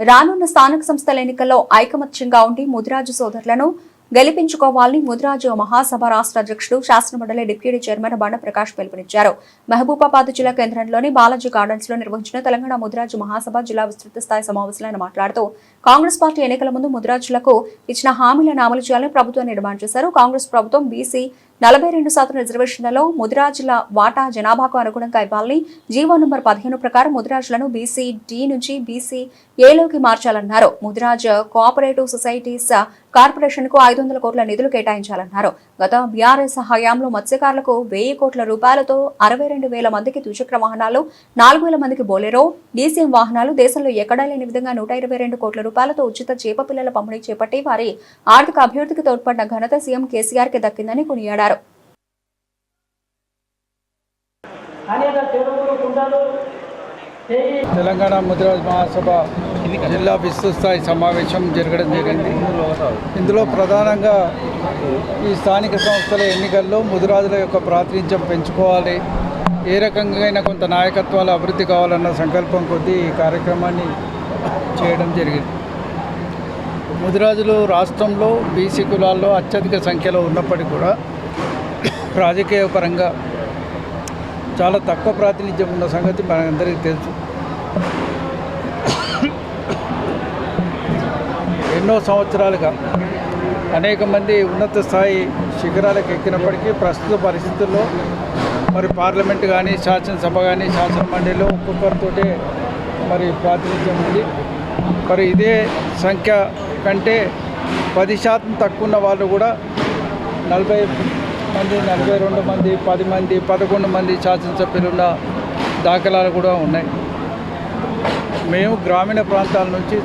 రానున్న స్థానిక సంస్థల ఎన్నికల్లో ఐకమత్యంగా ఉండి ముదిరాజు సోదరులను గెలిపించుకోవాలని ముదిరాజు మహాసభ రాష్ట్ర అధ్యక్షుడు శాసనమండలి డిప్యూటీ చైర్మన్ బండ ప్రకాష్ పిలుపునిచ్చారు. మహబూబాబాద్ జిల్లా కేంద్రంలోని బాలాజీ గార్డెన్స్లో నిర్వహించిన తెలంగాణ ముదిరాజు మహాసభ జిల్లా విస్తృత స్థాయి సమావేశంలో ఆయన మాట్లాడుతూ కాంగ్రెస్ పార్టీ ఎన్నికల ముందు ముదిరాజులకు ఇచ్చిన హామీలను అమలు చేయాలని ప్రభుత్వాన్ని డిమాండ్ చేశారు. కాంగ్రెస్ ప్రభుత్వం బీసీ నలభై రెండు శాతం రిజర్వేషన్లలో ముదిరాజుల వాటా జనాభాకు అనుగుణంగా ఇవ్వాలని జీవో నంబర్ పదిహేను ప్రకారం ముదిరాజులను బీసీ డి నుంచి బీసీ ఏలోకి మార్చాలన్నారు. ముదిరాజ్ కోఆపరేటివ్ సొసైటీస్ కార్పొరేషన్కు ఐదు వందల కోట్ల నిధులు కేటాయించాలన్నారు. గత బీఆర్ఎస్ హయాంలో మత్స్యకారులకు వెయ్యి కోట్ల రూపాయలతో అరవై రెండు వేల మందికి ద్విచక్ర వాహనాలు నాలుగు వేల మందికి బోలెరో డీసీఎం వాహనాలు దేశంలో ఎక్కడా లేని విధంగా నూట ఇరవై రెండు కోట్ల రూపాయలతో ఉచిత చేప పిల్లల పంపిణీ చేపట్టి వారి ఆర్థిక అభివృద్ధికి తోడ్పడిన ఘనత సీఎం కేసీఆర్కి దక్కిందని కొనియాడారు అనేక చెరువులు కుంటలు చేయి తెలంగాణ ముద్రాజ్ మహాసభ జిల్లా విస్తృత స్థాయి సమావేశం జరగడం జరిగింది. ఇందులో ప్రధానంగా ఈ స్థానిక సంస్థల ఎన్నికల్లో ముదిరాజుల యొక్క ప్రాతినిధ్యం పెంచుకోవాలి. ఏ రకంగా కొంత నాయకత్వాలు అభివృద్ధి కావాలన్న సంకల్పం కొద్దీ ఈ కార్యక్రమాన్ని చేయడం జరిగింది. ముదిరాజులు రాష్ట్రంలో బీసీ కులాల్లో అత్యధిక సంఖ్యలో ఉన్నప్పటికీ కూడా రాజకీయ పరంగా చాలా తక్కువ ప్రాతినిధ్యం ఉన్న సంగతి మనందరికీ తెలుసు. ఎన్నో సంవత్సరాలుగా అనేక మంది ఉన్నత స్థాయి శిఖరాలకు ఎక్కినప్పటికీ ప్రస్తుత పరిస్థితుల్లో మరి పార్లమెంట్ కానీ శాసనసభ కానీ శాసన మండలిలో ఒక్కొక్కరితోటే మరి ప్రాతినిధ్యం ఉంది. మరి ఇదే సంఖ్య కంటే పది శాతం తక్కువ ఉన్న వాళ్ళు కూడా నలభై మంది నలభై రెండు మంది పది మంది పదకొండు మంది శాసనసభ్యులు ఉన్న దాఖలాలు కూడా ఉన్నాయి. మేము గ్రామీణ ప్రాంతాల నుంచి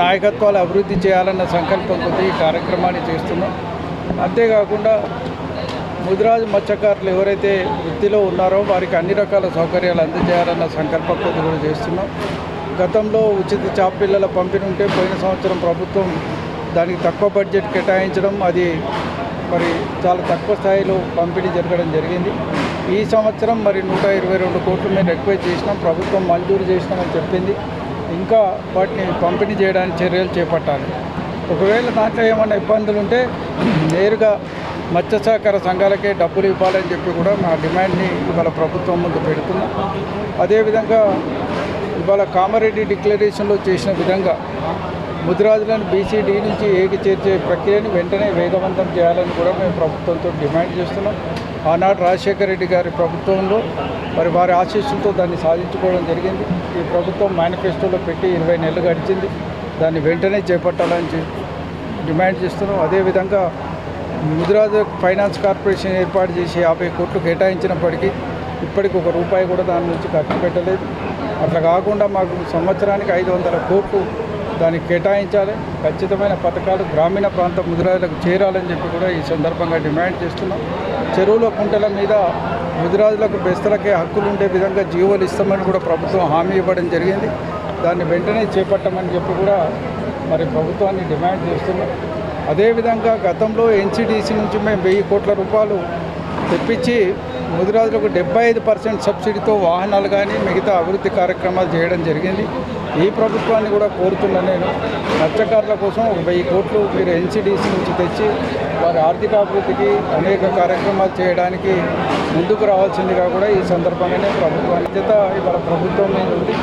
నాయకత్వాలు అభివృద్ధి చేయాలన్న సంకల్పం కొద్దీ ఈ కార్యక్రమాన్ని చేస్తున్నాం. అంతేకాకుండా ముదిరాజు మత్స్యకారులు ఎవరైతే వృత్తిలో ఉన్నారో వారికి అన్ని రకాల సౌకర్యాలు అందజేయాలన్న సంకల్పం కొద్ది కూడా చేస్తున్నాం. గతంలో ఉచిత చాపిల్లల పంపిణీ ఉంటే పోయిన సంవత్సరం ప్రభుత్వం దానికి తక్కువ బడ్జెట్ కేటాయించడం అది మరి చాలా తక్కువ స్థాయిలో పంపిణీ జరగడం జరిగింది. ఈ సంవత్సరం మరి నూట ఇరవై రెండు కోట్లు మేము రిక్వెస్ట్ చేసినాం. ప్రభుత్వం మంజూరు చేసినామని చెప్పింది. ఇంకా వాటిని పంపిణీ చేయడానికి చర్యలు చేపట్టాలి. ఒకవేళ దాంట్లో ఏమైనా ఇబ్బందులు ఉంటే నేరుగా మత్స్య సహకార సంఘాలకే డబ్బులు ఇవ్వాలని చెప్పి కూడా మా డిమాండ్ని ఇవాళ ప్రభుత్వం ముందు పెడుతున్నాం అదేవిధంగా ఇవాళ కామారెడ్డి డిక్లరేషన్లో చేసిన విధంగా ముదిరాజులను బీసీడీ నుంచి ఏకి చేర్చే ప్రక్రియను వెంటనే వేగవంతం చేయాలని కూడా మేము ప్రభుత్వంతో డిమాండ్ చేస్తున్నాం. ఆనాడు రాజశేఖర రెడ్డి గారి ప్రభుత్వంలో మరి వారి ఆశీస్సులతో దాన్ని సాధించుకోవడం జరిగింది. ఈ ప్రభుత్వం మేనిఫెస్టోలో పెట్టి ఇరవై నెలలు గడిచింది. దాన్ని వెంటనే చేపట్టాలని డిమాండ్ చేస్తున్నాం. అదేవిధంగా ముదిరాజు ఫైనాన్స్ కార్పొరేషన్ ఏర్పాటు చేసి యాభై కోట్లు కేటాయించినప్పటికీ ఇప్పటికి ఒక రూపాయి కూడా దాని నుంచి ఖర్చు పెట్టలేదు. అట్లా కాకుండా మాకు సంవత్సరానికి ఐదు వందల కోట్లు దానికి కేటాయించాలి. ఖచ్చితమైన పథకాలు గ్రామీణ ప్రాంత ముదిరాజులకు చేరాలని చెప్పి కూడా ఈ సందర్భంగా డిమాండ్ చేస్తున్నాం. చెరువుల కుంటల మీద ముదిరాజులకు బెస్తలకే హక్కులు ఉండే విధంగా జీవోలు ఇస్తామని కూడా ప్రభుత్వం హామీ ఇవ్వడం జరిగింది. దాన్ని వెంటనే చేపట్టమని చెప్పి కూడా మరి ప్రభుత్వాన్ని డిమాండ్ చేస్తున్నాం. అదేవిధంగా గతంలో ఎన్సిడిసి నుంచి మేము వెయ్యి కోట్ల రూపాయలు తెప్పించి ముదిరాజులకు డెబ్బై ఐదు పర్సెంట్ సబ్సిడీతో వాహనాలు కానీ మిగతా అభివృద్ధి కార్యక్రమాలు చేయడం జరిగింది. ఈ ప్రభుత్వాన్ని కూడా కోరుతున్నా నేను. మత్స్యకారుల కోసం ఒక వెయ్యి కోట్లు మీరు ఎన్సిడిసి నుంచి తెచ్చి వారి ఆర్థికాభివృద్ధికి అనేక కార్యక్రమాలు చేయడానికి ముందుకు రావాల్సిందిగా కూడా ఈ సందర్భంగానే ప్రభుత్వానికి చేత ఇవాళ ప్రభుత్వం మీద ఉంది.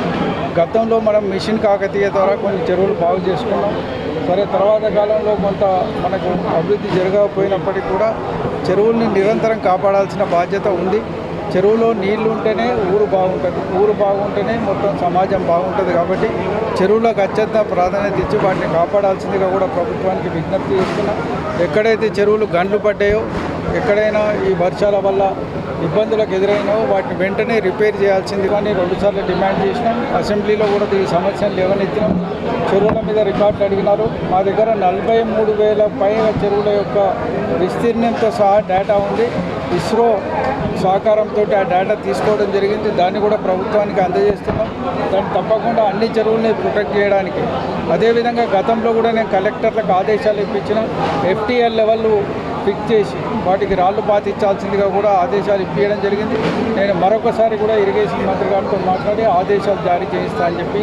గతంలో మనం మిషన్ కాకతీయ ద్వారా కొన్ని చెరువులు బాగు చేసుకున్నాం. సరే తర్వాత కాలంలో కొంత మనకు అభివృద్ధి జరగకపోయినప్పటికీ కూడా చెరువుల్ని నిరంతరం కాపాడాల్సిన బాధ్యత ఉంది. చెరువులో నీళ్ళు ఉంటేనే ఊరు బాగుంటుంది. ఊరు బాగుంటేనే మొత్తం సమాజం బాగుంటుంది కాబట్టి చెరువులకు అత్యంత ప్రాధాన్యత ఇచ్చి వాటిని కాపాడాల్సిందిగా కూడా ప్రభుత్వానికి విజ్ఞప్తి చేస్తున్నాం. ఎక్కడైతే చెరువులు గండ్లు పడ్డాయో ఎక్కడైనా ఈ వర్షాల వల్ల ఇబ్బందులకు ఎదురైనావో వాటిని వెంటనే రిపేర్ చేయాల్సింది. కానీ రెండుసార్లు డిమాండ్ చేసినాం. అసెంబ్లీలో కూడా ఈ సమస్యను లేవనెత్తినాం. చెరువుల మీద రికార్డులు అడిగినారు. మా దగ్గర నలభై మూడు వేల పైన చెరువుల యొక్క విస్తీర్ణంతో సహా డేటా ఉంది. ఇస్రో సహకారంతో ఆ డేటా తీసుకోవడం జరిగింది. దాన్ని కూడా ప్రభుత్వానికి అందజేస్తున్నాం. దాన్ని తప్పకుండా అన్ని చెరువుల్ని ప్రొటెక్ట్ చేయడానికి. అదేవిధంగా గతంలో కూడా నేను కలెక్టర్లకు ఆదేశాలు ఇప్పించిన ఎఫ్టీఎల్ లెవెల్ ఫిక్స్ చేసి వాటికి రాళ్ళు పాతించాల్సిందిగా కూడా ఆదేశాలు ఇప్పించడం జరిగింది. నేను మరొకసారి కూడా ఇరిగేషన్ మంత్రి గారితో మాట్లాడి ఆదేశాలు జారీ చేయిస్తా అని చెప్పి